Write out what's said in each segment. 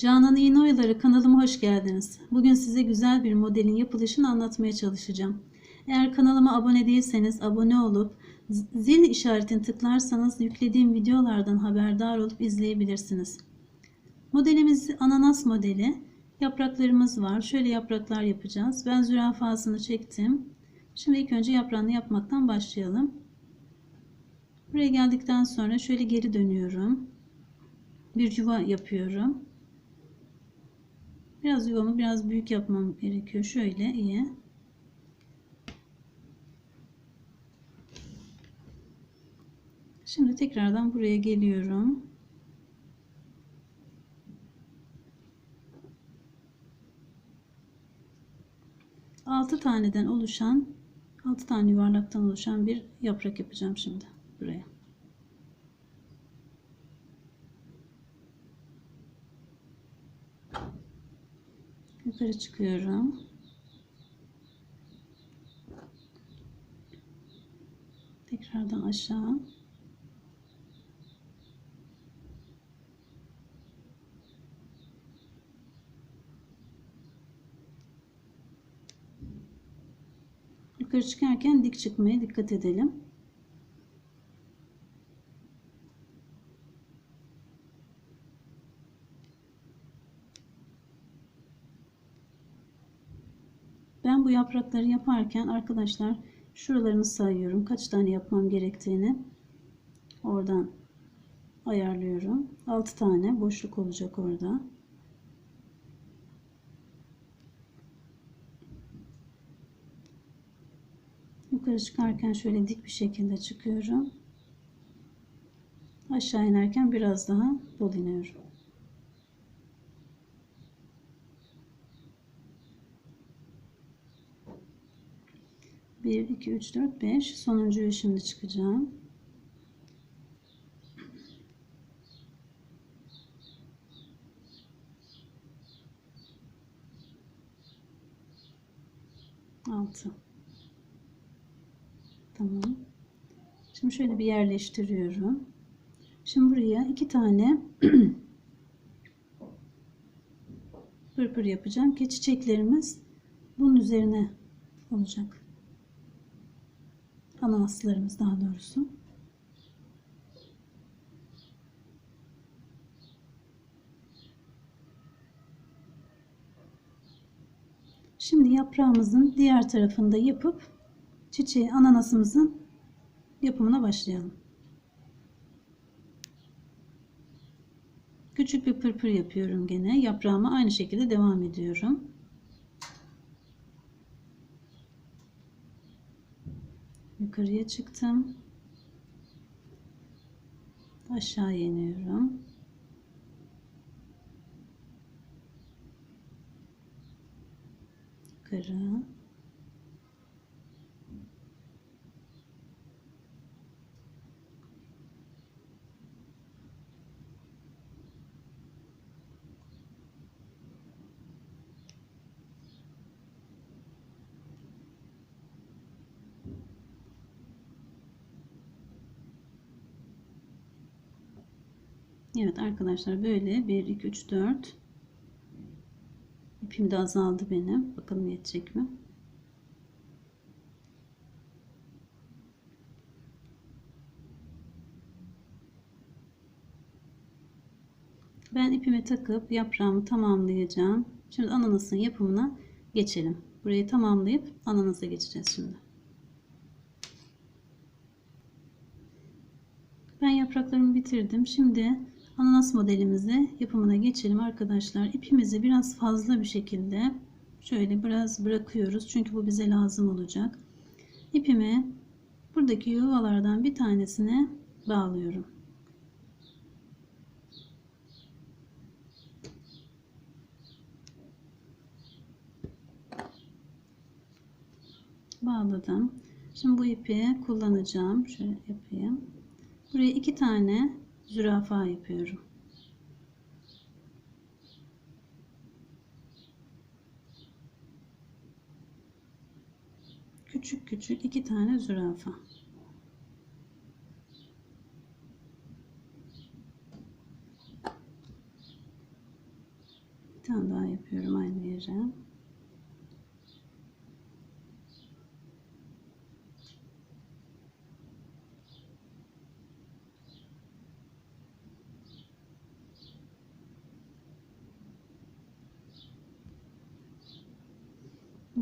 Canan İğneoyaları kanalıma hoş geldiniz. Bugün size güzel bir modelin yapılışını anlatmaya çalışacağım. Eğer kanalıma abone değilseniz abone olup zil işaretini tıklarsanız yüklediğim videolardan haberdar olup izleyebilirsiniz. Modelimiz ananas modeli. Yapraklarımız var. Şöyle yapraklar yapacağız. Ben zürafasını çektim. Şimdi ilk önce yaprağını yapmaktan başlayalım. Buraya geldikten sonra şöyle geri dönüyorum. Bir yuva yapıyorum. Biraz yuvamı biraz büyük yapmam gerekiyor. Şöyle iyi. Şimdi tekrardan buraya geliyorum. Altı taneden oluşan, altı tane yuvarlaktan oluşan bir yaprak yapacağım şimdi buraya. Yukarı çıkıyorum. Tekrardan aşağı. Yukarı çıkarken dik çıkmaya dikkat edelim. Ben bu yaprakları yaparken arkadaşlar şuralarını sayıyorum. Kaç tane yapmam gerektiğini oradan ayarlıyorum. 6 tane boşluk olacak orada. Yukarı çıkarken şöyle dik bir şekilde çıkıyorum. Aşağı inerken biraz daha bol iniyorum. Bir, iki, üç, dört, beş. Sonuncuyu şimdi çıkacağım. Altı. Tamam. Şimdi şöyle bir yerleştiriyorum. Şimdi buraya iki tane pırpır yapacağım ki çiçeklerimiz bunun üzerine olacak. Ananaslarımız daha doğrusu. Şimdi yaprağımızın diğer tarafında yapıp çiçeği ananasımızın yapımına başlayalım. Küçük bir pırpır yapıyorum gene. Yaprağıma aynı şekilde devam ediyorum. Yukarıya çıktım. Aşağı iniyorum. Yukarı. Evet arkadaşlar böyle 1 2 3 4 ipim de azaldı benim. Bakalım yetecek mi? Ben ipimi takıp yaprağımı tamamlayacağım. Şimdi ananasın yapımına geçelim. Burayı tamamlayıp ananasa geçeceğiz şimdi. Ben yapraklarımı bitirdim. Şimdi ananas modelimizi yapımına geçelim arkadaşlar. İpimizi biraz fazla bir şekilde şöyle biraz bırakıyoruz. Çünkü bu bize lazım olacak. İpimi buradaki yuvalardan bir tanesine bağlıyorum. Bağladım. Şimdi bu ipi kullanacağım. Şöyle yapayım. Buraya iki tane zürafa yapıyorum. Küçük küçük iki tane zürafa. Bir tane daha yapıyorum aynı yere.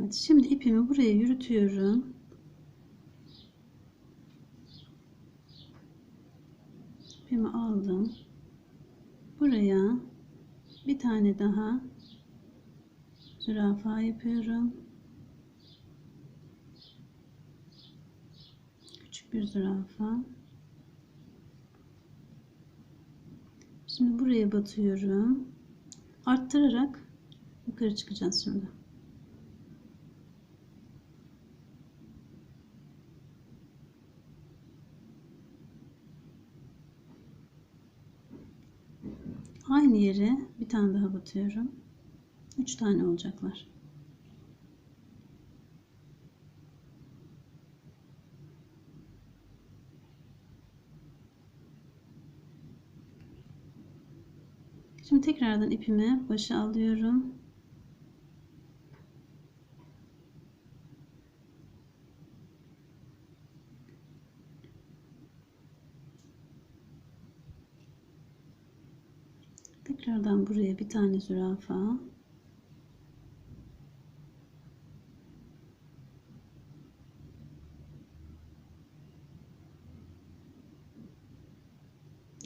Evet, şimdi ipimi buraya yürütüyorum. İpimi aldım. Buraya bir tane daha zürafa yapıyorum. Küçük bir zürafa. Şimdi buraya batıyorum. Arttırarak yukarı çıkacağız şimdi. Aynı yere bir tane daha batıyorum. 3 tane olacaklar. Şimdi tekrardan ipimi başa alıyorum. Tekrardan buraya bir tane zürafa.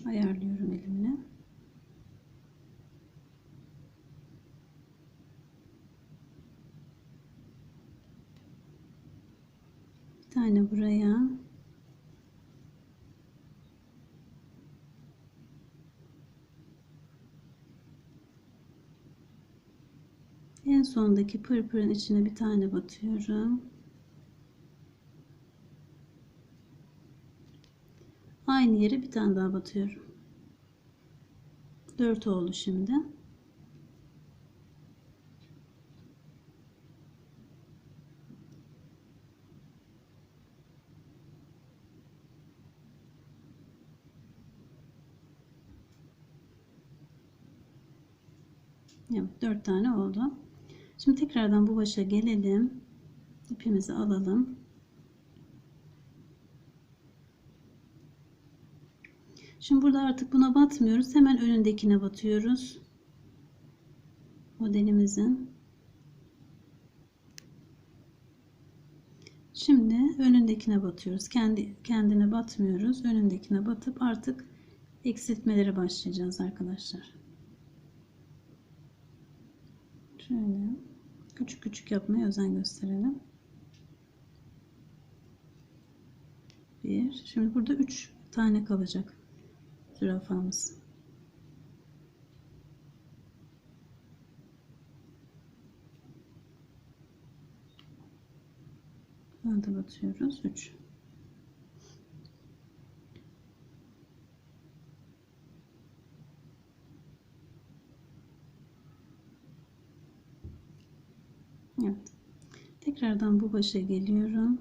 Ayarlıyorum elimle. Bir tane buraya. En sondaki pırpırın içine bir tane batıyorum. Aynı yere bir tane daha batıyorum. 4 oldu şimdi. Evet 4 tane oldu. Şimdi tekrardan bu başa gelelim. İpimizi alalım. Şimdi burada artık buna batmıyoruz. Hemen önündekine batıyoruz. Modelimizin. Şimdi önündekine batıyoruz. Kendi kendine batmıyoruz. Önündekine batıp artık eksiltmelere başlayacağız arkadaşlar. Şöyle küçük küçük yapmaya özen gösterelim. Bir. Şimdi burada üç tane kalacak zürafamız. Burada batıyoruz. Üç. Evet. Tekrardan bu başa geliyorum.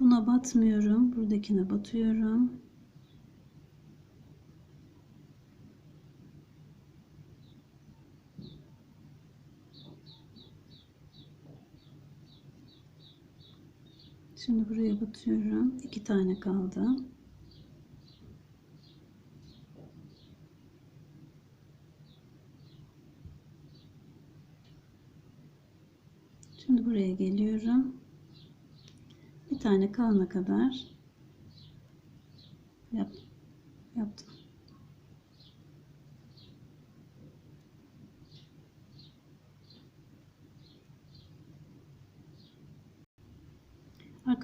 Buna batmıyorum. Buradakine batıyorum. Şimdi buraya batıyorum. İki tane kaldı. Şimdi buraya geliyorum. Bir tane kalana kadar yap, yaptım.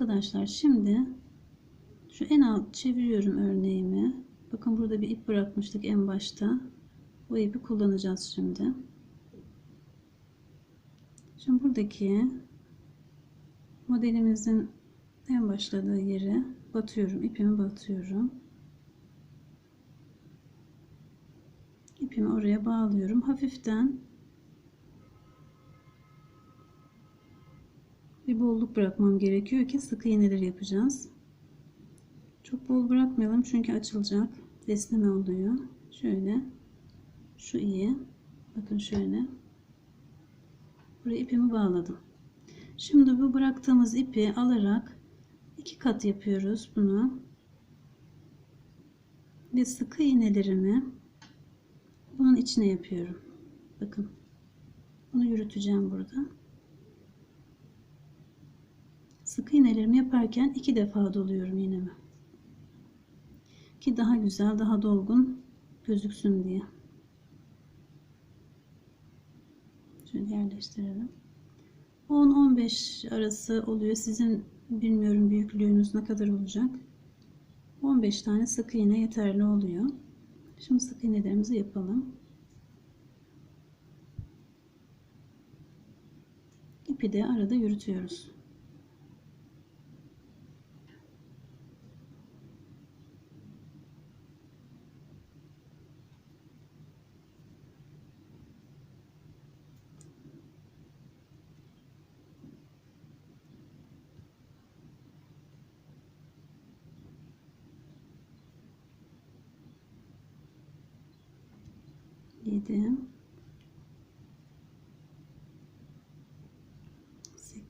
Arkadaşlar şimdi şu en alt çeviriyorum örneğimi. Bakın burada bir ip bırakmıştık en başta. O ipi kullanacağız şimdi. Şimdi buradaki modelimizin en başladığı yere batıyorum. ipimi batıyorum. İpimi oraya bağlıyorum. Hafiften bir bolluk bırakmam gerekiyor ki sık iğneleri yapacağız. Çok bol bırakmayalım çünkü açılacak. Esneme oluyor. Şöyle. Şu iyi. Bakın şöyle. Buraya ipimi bağladım. Şimdi bu bıraktığımız ipi alarak iki kat yapıyoruz bunu. Ve sıkı iğnelerimi bunun içine yapıyorum. Bakın. Bunu yürüteceğim burada. Sık iğnelerimi yaparken iki defa doluyorum iğnemi. Ki daha güzel, daha dolgun gözüksün diye. Şöyle yerleştirelim. 10-15 arası oluyor. Sizin bilmiyorum büyüklüğünüz ne kadar olacak. 15 tane sık iğne yeterli oluyor. Şimdi sık iğnelerimizi yapalım. İpi de arada yürütüyoruz.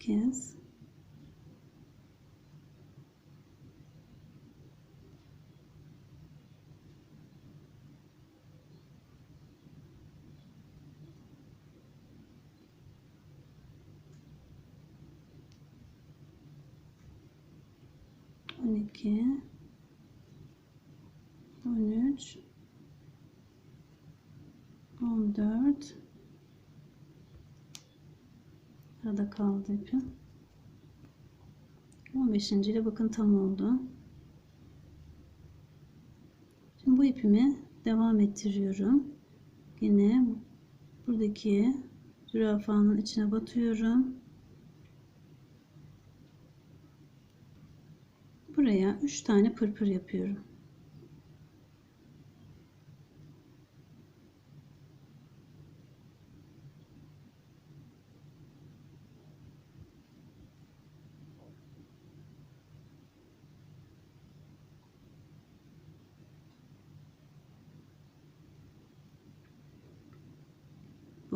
8 12 13 14 Arada kaldı ipim. 15. ile bakın tam oldu. Şimdi bu ipimi devam ettiriyorum. Yine buradaki zürafanın içine batıyorum. Buraya 3 tane pırpır yapıyorum.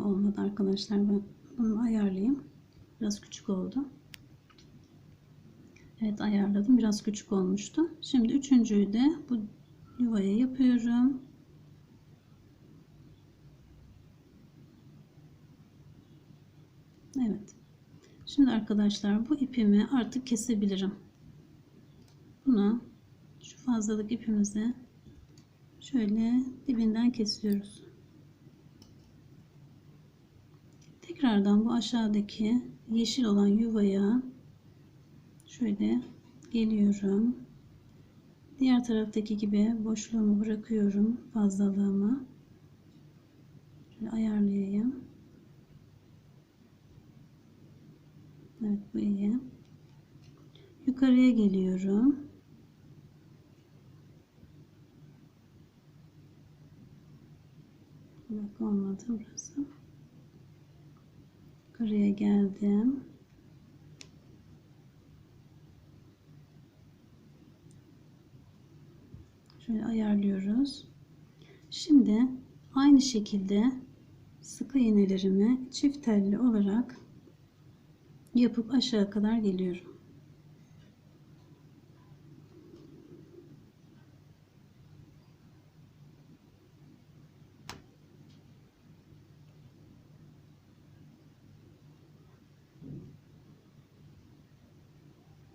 Olmadı arkadaşlar. Ben bunu ayarlayayım. Biraz küçük oldu. Evet ayarladım. Biraz küçük olmuştu. Şimdi üçüncüyü de bu yuvaya yapıyorum. Evet. Şimdi arkadaşlar bu ipimi artık kesebilirim. Bunu şu fazlalık ipimizi şöyle dibinden kesiyoruz. Tekrardan bu aşağıdaki yeşil olan yuvaya şöyle geliyorum. Diğer taraftaki gibi boşluğumu bırakıyorum fazlalığımı. Şöyle ayarlayayım. Evet bu iyi. Yukarıya geliyorum. Bak olmadı burası. Yukarıya geldim. Şöyle ayarlıyoruz. Şimdi aynı şekilde sıkı iğnelerimi çift telli olarak yapıp aşağı kadar geliyorum.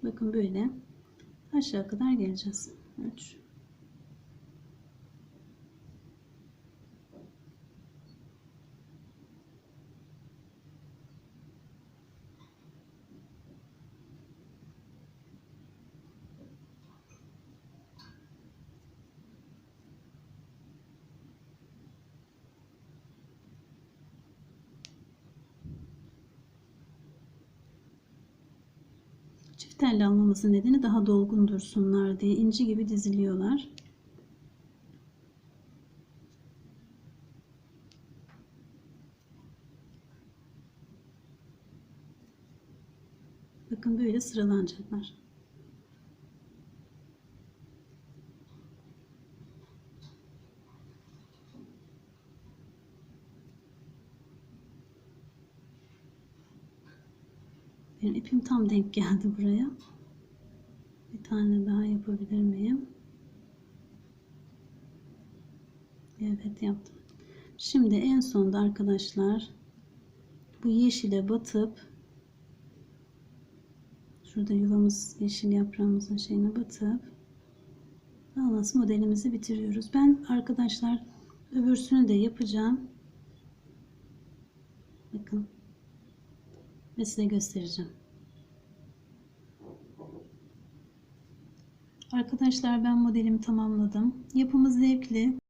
Bakın böyle aşağı kadar geleceğiz. 3 Çift telli almamızın nedeni daha dolgun dursunlar diye inci gibi diziliyorlar. Bakın böyle sıralanacaklar. İpim tam denk geldi buraya. Bir tane daha yapabilir miyim? Evet yaptım. Şimdi en sonda arkadaşlar bu yeşile batıp şurada yuvamız yeşil yaprağımızın şeyine batıp Alnas modelimizi bitiriyoruz. Ben arkadaşlar öbürsünü de yapacağım. Bakın ve size göstereceğim. Arkadaşlar ben modelimi tamamladım. Yapımı zevkli.